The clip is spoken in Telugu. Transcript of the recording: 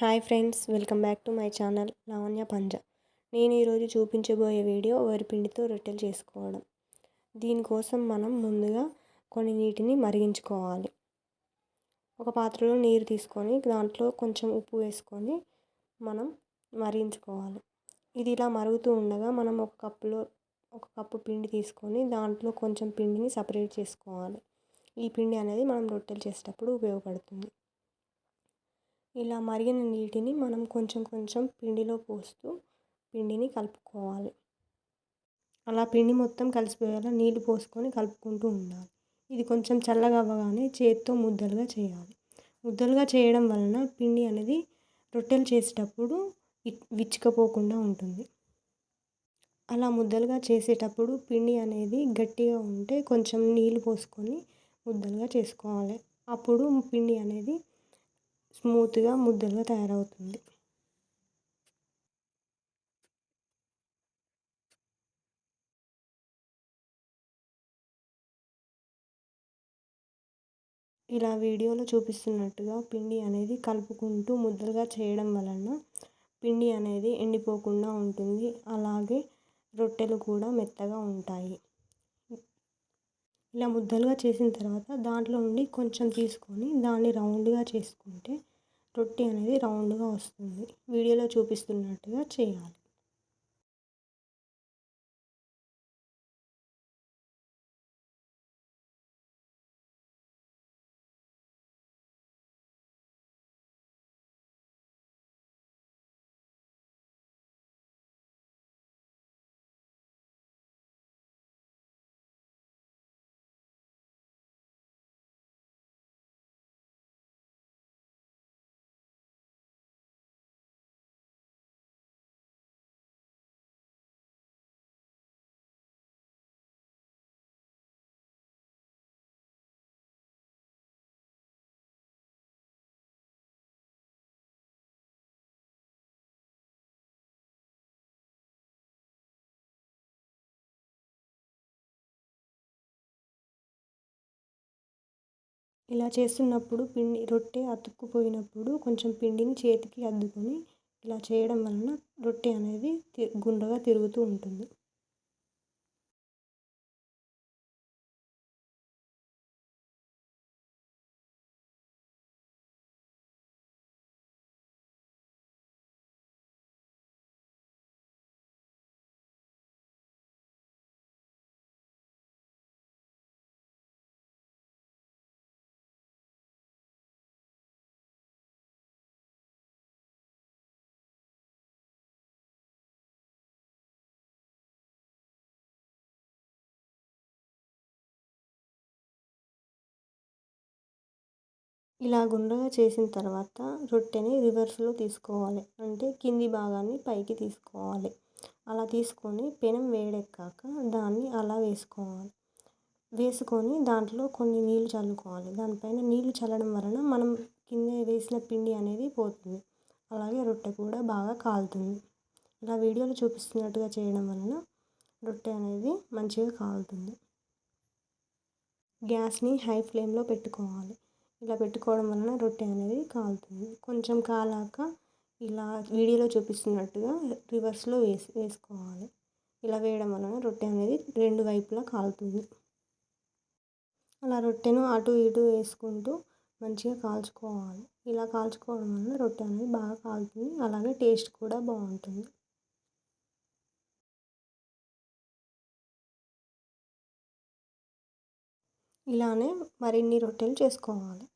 Hi friends welcome back to my channel Lavanya Panja. నేను ఈరోజు చూపించబోయే వీడియో వరిపిండితో రొట్టెలు చేసుకోవడం. దీనికోసం మనం ముందుగా కొన్ని నీటిని మరిగించుకోవాలి. ఒక పాత్రలో నీరు తీసుకొని దాంట్లో కొంచెం ఉప్పు వేసుకొని మనం మరిగించుకోవాలి. ఇది ఇలా మరుగుతూ ఉండగా మనం ఒక కప్పులో ఒక కప్పు పిండి తీసుకొని దాంట్లో కొంచెం పిండిని సపరేట్ చేసుకోవాలి. ఈ పిండి అనేది మనం రొట్టెలు చేసేటప్పుడు ఉపయోగపడుతుంది. ఇలా మరిగిన నీటిని మనం కొంచెం కొంచెం పిండిలో పోస్తూ పిండిని కలుపుకోవాలి. అలా పిండి మొత్తం కలిసిపోయేలా నీళ్ళు పోసుకొని కలుపుకుంటూ ఉండాలి. ఇది కొంచెం చల్లగా అవ్వగానే చేతితో ముద్దలుగా చేయాలి. ముద్దలుగా చేయడం వలన పిండి అనేది రొట్టెలు చేసేటప్పుడు విచ్చుకపోకుండా ఉంటుంది. అలా ముద్దలుగా చేసేటప్పుడు పిండి అనేది గట్టిగా ఉంటే కొంచెం నీళ్ళు పోసుకొని ముద్దలుగా చేసుకోవాలి. అప్పుడు పిండి అనేది స్మూత్గా ముద్దలుగా తయారవుతుంది. ఇలా వీడియోలో చూపిస్తున్నట్టుగా పిండి అనేది కలుపుకుంటూ ముద్దలుగా చేయడం వలన పిండి అనేది ఎండిపోకుండా ఉంటుంది. అలాగే రొట్టెలు కూడా మెత్తగా ఉంటాయి. ఇలా ముద్దలుగా చేసిన తర్వాత దాంట్లో నుండి కొంచెం తీసుకొని దాన్ని రౌండ్గా చేసుకుంటే రొట్టె అనేది రౌండ్గా వస్తుంది. వీడియోలో చూపిస్తున్నట్టుగా చేయాలి. ఇలా చేస్తున్నప్పుడు పిండి రొట్టె అతుక్కుపోయినప్పుడు కొంచెం పిండిని చేతికి అద్దుకొని ఇలా చేయడం వలన రొట్టె అనేది గుండ్రగా తిరుగుతూ ఉంటుంది. ఇలా గుండ్రగా చేసిన తర్వాత రొట్టెని రివర్స్లో తీసుకోవాలి. అంటే కింది భాగాన్ని పైకి తీసుకోవాలి. అలా తీసుకొని పెనం వేడెక్కాక దాన్ని అలా వేసుకోవాలి. వేసుకొని దాంట్లో కొన్ని నీళ్ళు చల్లుకోవాలి. దానిపైన నీళ్ళు చల్లడం వలన మనం కింద వేసిన పిండి అనేది పోతుంది. అలాగే రొట్టె కూడా బాగా కాలుతుంది. ఇలా వీడియోలో చూపిస్తున్నట్టుగా చేయడం వలన రొట్టె అనేది మంచిగా కాలుతుంది. గ్యాస్ని హై ఫ్లేమ్లో పెట్టుకోవాలి. ఇలా పెట్టుకోవడం వలన రొట్టె అనేది కాలుతుంది. కొంచెం కాలాక ఇలా వీడియోలో చూపిస్తున్నట్టుగా రివర్స్లో వేసి వేసుకోవాలి. ఇలా వేయడం వలన రొట్టె అనేది రెండు వైపులా కాలుతుంది. అలా రొట్టెను అటు ఇటు వేసుకుంటూ మంచిగా కాల్చుకోవాలి. ఇలా కాల్చుకోవడం వలన రొట్టె అనేది బాగా కాలుతుంది. అలాగే టేస్ట్ కూడా బాగుంటుంది. ఇలానే మరిన్ని రొట్టెలు చేసుకోవాలి.